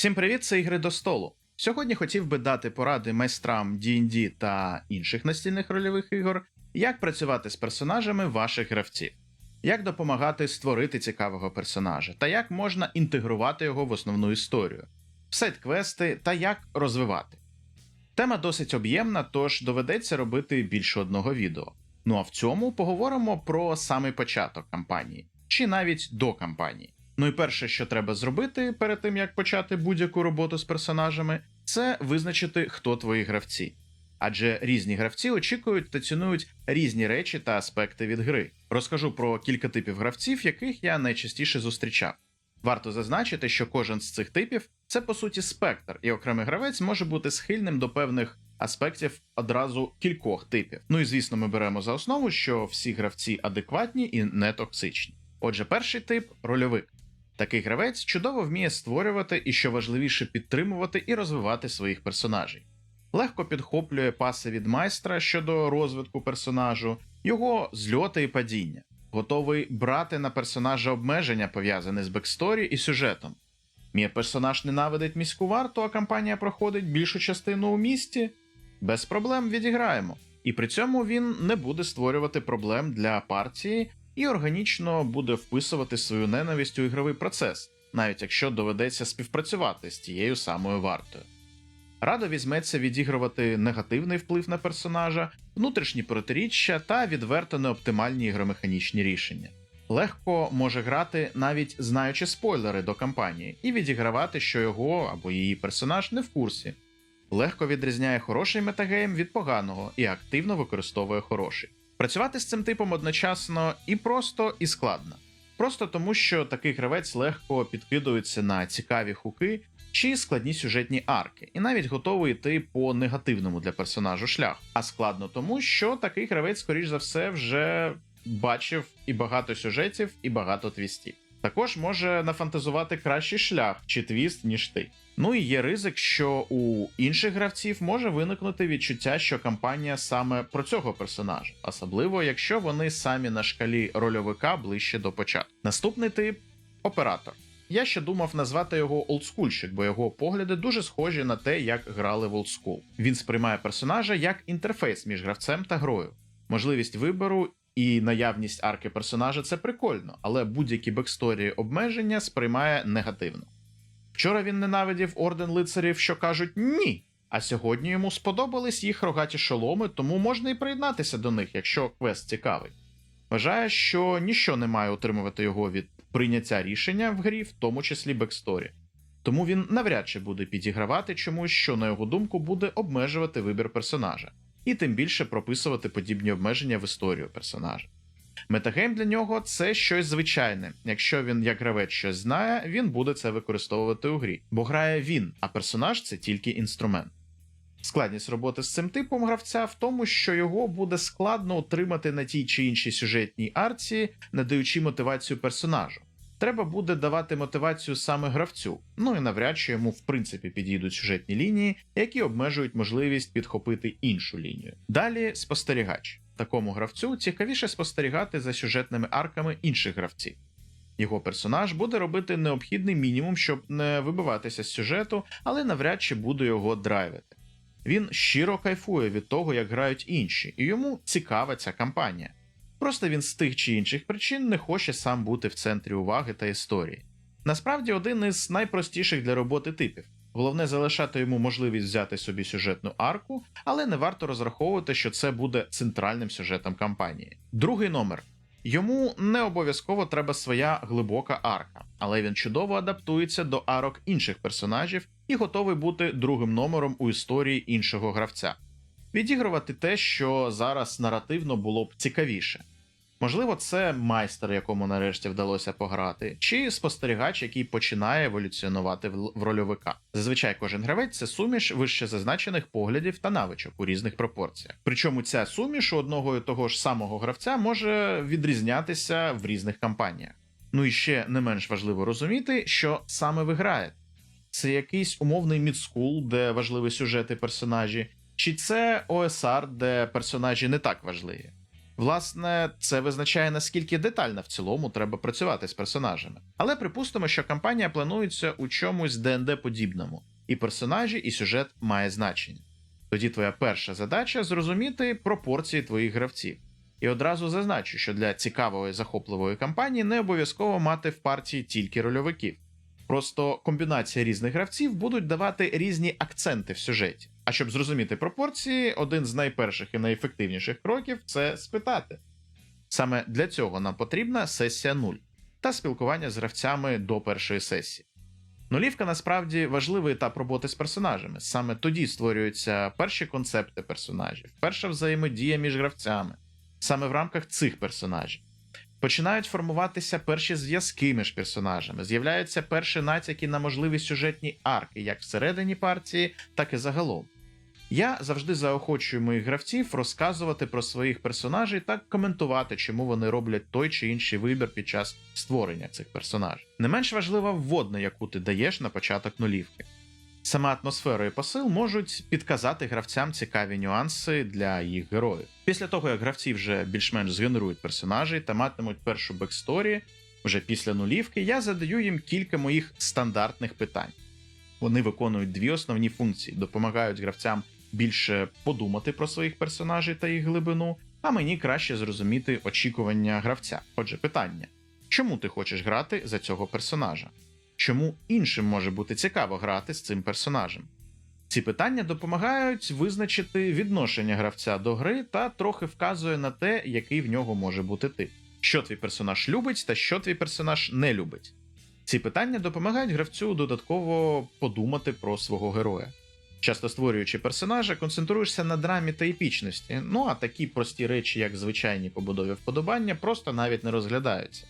Всім привіт, це ігри до столу. Сьогодні хотів би дати поради майстрам D&D та інших настільних рольових ігор, як працювати з персонажами ваших гравців, як допомагати створити цікавого персонажа, та як можна інтегрувати його в основну історію, сайт-квести та як розвивати. Тема досить об'ємна, тож доведеться робити більше одного відео. Ну а в цьому поговоримо про самий початок кампанії, чи навіть до кампанії. Ну і перше, що треба зробити перед тим як почати будь-яку роботу з персонажами, це визначити, хто твої гравці. Адже різні гравці очікують та цінують різні речі та аспекти від гри. Розкажу про кілька типів гравців, яких я найчастіше зустрічав. Варто зазначити, що кожен з цих типів це по суті спектр, і окремий гравець може бути схильним до певних аспектів одразу кількох типів. Ну і звісно, ми беремо за основу, що всі гравці адекватні і не токсичні. Отже, перший тип рольовик. Такий гравець чудово вміє створювати і, що важливіше, підтримувати і розвивати своїх персонажей. Легко підхоплює паси від майстра щодо розвитку персонажу, його зльоти і падіння, готовий брати на персонажа обмеження, пов'язані з бексторі і сюжетом. Мій персонаж ненавидить міську варту, а кампанія проходить більшу частину у місті. Без проблем відіграємо. І при цьому він не буде створювати проблем для партії і органічно буде вписувати свою ненависть у ігровий процес, навіть якщо доведеться співпрацювати з тією самою вартою. Радо візьметься відігрувати негативний вплив на персонажа, внутрішні протиріччя та відверто неоптимальні ігромеханічні рішення. Легко може грати, навіть знаючи спойлери до кампанії, і відігравати, що його або її персонаж не в курсі. Легко відрізняє хороший метагейм від поганого і активно використовує хороший. Працювати з цим типом одночасно і просто, і складно. Просто тому, що такий гравець легко підкидується на цікаві хуки чи складні сюжетні арки, і навіть готовий йти по негативному для персонажу шлях. А складно тому, що такий гравець, скоріш за все, вже бачив і багато сюжетів, і багато твістів. Також може нафантазувати кращий шлях чи твіст, ніж ти. Ну і є ризик, що у інших гравців може виникнути відчуття, що кампанія саме про цього персонажа, особливо якщо вони самі на шкалі рольовика ближче до початку. Наступний тип оператор. Я ще думав назвати його олдскульщик, бо його погляди дуже схожі на те, як грали в олдскул. Він сприймає персонажа як інтерфейс між гравцем та грою, можливість вибору і наявність арки персонажа це прикольно, але будь-які бексторії обмеження сприймає негативно. Вчора він ненавидів орден лицарів, що кажуть ні. А сьогодні йому сподобались їх рогаті шоломи, тому можна і приєднатися до них, якщо квест цікавий. Вважає, що ніщо не має утримувати його від прийняття рішення в грі, в тому числі бексторі. Тому він навряд чи буде підігравати чомусь, що, на його думку, буде обмежувати вибір персонажа, і тим більше прописувати подібні обмеження в історію персонажа. Метагейм для нього це щось звичайне. Якщо він як гравець щось знає, він буде це використовувати у грі, бо грає він, а персонаж це тільки інструмент. Складність роботи з цим типом гравця в тому, що його буде складно утримати на тій чи іншій сюжетній арці, надаючи мотивацію персонажу. Треба буде давати мотивацію саме гравцю, ну і навряд чи йому в принципі підійдуть сюжетні лінії, які обмежують можливість підхопити іншу лінію. Далі спостерігач. Такому гравцю цікавіше спостерігати за сюжетними арками інших гравців. Його персонаж буде робити необхідний мінімум, щоб не вибиватися з сюжету, але навряд чи буде його драйвити. Він щиро кайфує від того, як грають інші, і йому цікава ця кампанія. Просто він з тих чи інших причин не хоче сам бути в центрі уваги та історії. Насправді, один із найпростіших для роботи типів. Головне залишати йому можливість взяти собі сюжетну арку, але не варто розраховувати, що це буде центральним сюжетом кампанії. Другий номер. Йому не обов'язково треба своя глибока арка, але він чудово адаптується до арок інших персонажів і готовий бути другим номером у історії іншого гравця. Відігрувати те, що зараз наративно було б цікавіше. Можливо, це майстер, якому нарешті вдалося пограти, чи спостерігач, який починає еволюціонувати в рольовика. Зазвичай кожен гравець це суміш вище зазначених поглядів та навичок у різних пропорціях. Причому ця суміш у одного і того ж самого гравця може відрізнятися в різних кампаніях. Ну і ще не менш важливо розуміти, що саме ви граєте. Це якийсь умовний мідскул, де важливі сюжети персонажі, чи це ОСР, де персонажі не так важливі. Власне, це визначає наскільки детально в цілому треба працювати з персонажами. Але припустимо, що кампанія планується у чомусь ДНД подібному, і персонажі, і сюжет має значення. Тоді твоя перша задача зрозуміти пропорції твоїх гравців. І одразу зазначу, що для цікавої захопливої кампанії не обов'язково мати в партії тільки рольовиків. Просто комбінація різних гравців будуть давати різні акценти в сюжеті. А щоб зрозуміти пропорції, один з найперших і найефективніших кроків це спитати. Саме для цього нам потрібна сесія 0 та спілкування з гравцями до першої сесії. Нулівка насправді важливий етап роботи з персонажами. Саме тоді створюються перші концепти персонажів, перша взаємодія між гравцями, саме в рамках цих персонажів. Починають формуватися перші зв'язки між персонажами, з'являються перші натяки на можливі сюжетні арки, як всередині партії, так і загалом. Я завжди заохочую моїх гравців розказувати про своїх персонажей та коментувати, чому вони роблять той чи інший вибір під час створення цих персонажів. Не менш важлива вводна, яку ти даєш на початок нулівки. Сама атмосфера і посил можуть підказати гравцям цікаві нюанси для їх героїв. Після того, як гравці вже більш-менш згенерують персонажей та матимуть першу бексторі, вже після нулівки я задаю їм кілька моїх стандартних питань. Вони виконують дві основні функції: допомагають гравцям більше подумати про своїх персонажей та їх глибину, а мені краще зрозуміти очікування гравця. Отже, питання: чому ти хочеш грати за цього персонажа? Чому іншим може бути цікаво грати з цим персонажем? Ці питання допомагають визначити відношення гравця до гри та трохи вказує на те, який в нього може бути тип, що твій персонаж любить та що твій персонаж не любить. Ці питання допомагають гравцю додатково подумати про свого героя. Часто створюючи персонажа, концентруєшся на драмі та епічності, ну а такі прості речі, як звичайні побудові вподобання, просто навіть не розглядаються.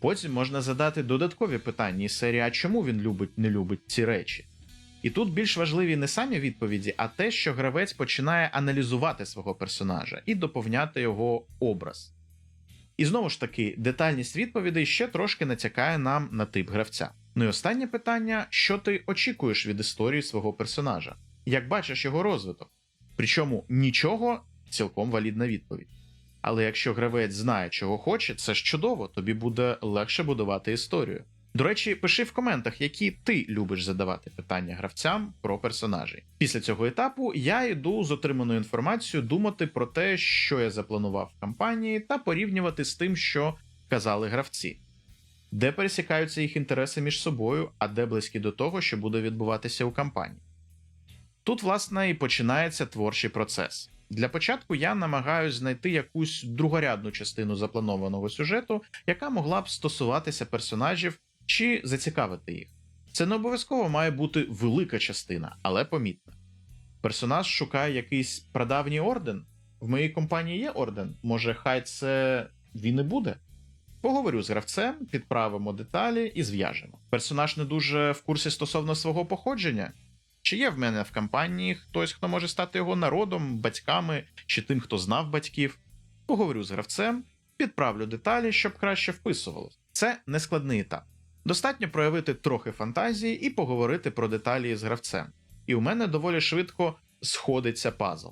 Потім можна задати додаткові питання із серії, а чому він любить не любить ці речі. І тут більш важливі не самі відповіді, а те, що гравець починає аналізувати свого персонажа і доповняти його образ. І знову ж таки, детальність відповідей ще трошки натякає нам на тип гравця. Ну і останнє питання: що ти очікуєш від історії свого персонажа? Як бачиш його розвиток? Причому нічого цілком валідна відповідь. Але якщо гравець знає, чого хоче, це ж чудово, тобі буде легше будувати історію. До речі, пиши в коментах, які ти любиш задавати питання гравцям про персонажей. Після цього етапу я йду з отриманою інформацією думати про те, що я запланував в кампанії, та порівнювати з тим, що казали гравці, де пересікаються їх інтереси між собою, а де близькі до того, що буде відбуватися у кампанії. Тут, власне, і починається творчий процес. Для початку я намагаюся знайти якусь другорядну частину запланованого сюжету, яка могла б стосуватися персонажів чи зацікавити їх. Це не обов'язково має бути велика частина, але помітна. Персонаж шукає якийсь прадавній орден. В моїй компанії є орден, може, хай це він і буде. Поговорю з гравцем, підправимо деталі і зв'яжемо. Персонаж не дуже в курсі стосовно свого походження. Чи є в мене в кампанії хтось, хто може стати його народом, батьками чи тим, хто знав батьків? Поговорю з гравцем, підправлю деталі, щоб краще вписувалось. Це нескладний етап. Достатньо проявити трохи фантазії і поговорити про деталі з гравцем. І у мене доволі швидко сходиться пазл.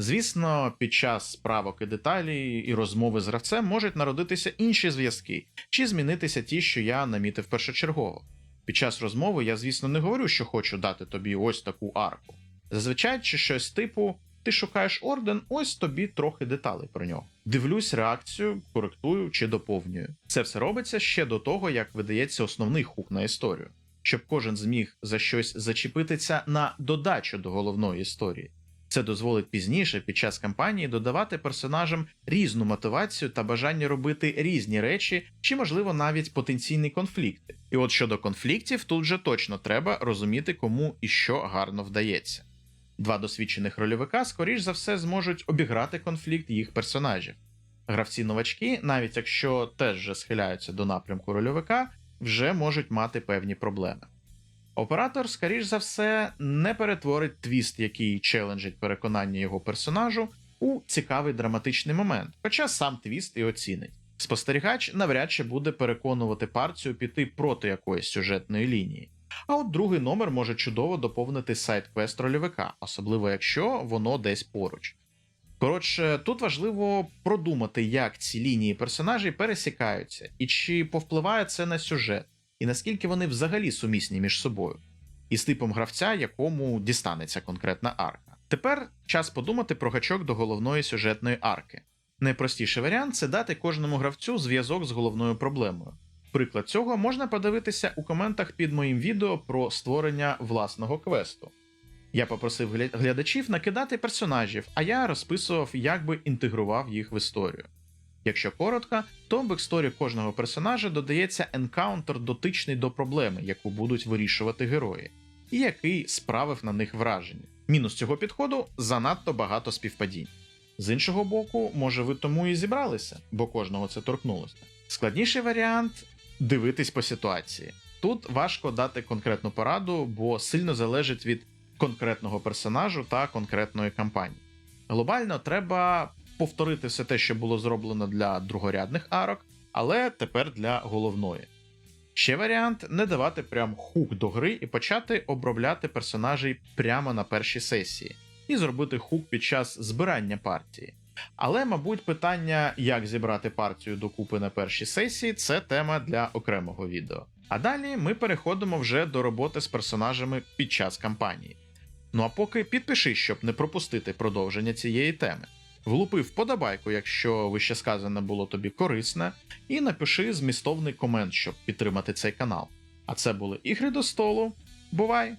Звісно, під час справок і деталі і розмови з гравцем можуть народитися інші зв'язки, чи змінитися ті, що я намітив першочергово. Під час розмови я, звісно, не говорю, що хочу дати тобі ось таку арку. Зазвичай чи щось типу ти шукаєш орден, ось тобі трохи деталей про нього. Дивлюсь реакцію, коректую чи доповнюю. Це все робиться ще до того, як видається основний хук на історію, щоб кожен зміг за щось зачепитися на додачу до головної історії. Це дозволить пізніше під час кампанії додавати персонажам різну мотивацію та бажання робити різні речі, чи, можливо, навіть потенційні конфлікти. І от щодо конфліктів, тут же точно треба розуміти, кому і що гарно вдається. Два досвідчених рольовика, скоріш за все, зможуть обіграти конфлікт їх персонажів. Гравці новачки, навіть якщо теж вже схиляються до напрямку рольовика, вже можуть мати певні проблеми. Оператор, скоріш за все, не перетворить твіст, який челенджить переконання його персонажу, у цікавий драматичний момент, хоча сам твіст і оцінить. Спостерігач навряд чи буде переконувати партію піти проти якоїсь сюжетної лінії. А от другий номер може чудово доповнити сайт квест рольовика, особливо якщо воно десь поруч. Коротше, тут важливо продумати, як ці лінії персонажів пересікаються, і чи повпливає це на сюжет, і наскільки вони взагалі сумісні між собою, і з типом гравця, якому дістанеться конкретна арка. Тепер час подумати про гачок до головної сюжетної арки. Найпростіший варіант це дати кожному гравцю зв'язок з головною проблемою. Приклад цього можна подивитися у коментах під моїм відео про створення власного квесту. Я попросив глядачів накидати персонажів, а я розписував, як би інтегрував їх в історію. Якщо коротко, то в бексторі кожного персонажа додається енкаунтер дотичний до проблеми, яку будуть вирішувати герої, і який справив на них враження. Мінус цього підходу занадто багато співпадінь. З іншого боку, може ви тому і зібралися, бо кожного це торкнулося. Складніший варіант дивитись по ситуації. Тут важко дати конкретну пораду, бо сильно залежить від конкретного персонажу та конкретної кампанії. Глобально треба повторити все те, що було зроблено для другорядних арок, але тепер для головної. Ще варіант не давати прям хук до гри і почати обробляти персонажей прямо на першій сесії, і зробити хук під час збирання партії. Але, мабуть, питання, як зібрати партію докупи на першій сесії, це тема для окремого відео. А далі ми переходимо вже до роботи з персонажами під час кампанії. Ну а поки підпишись, щоб не пропустити продовження цієї теми. Влупи вподобайку, якщо вище сказане було тобі корисне, і напиши змістовний комент, щоб підтримати цей канал. А це були ігри до столу. Бувай!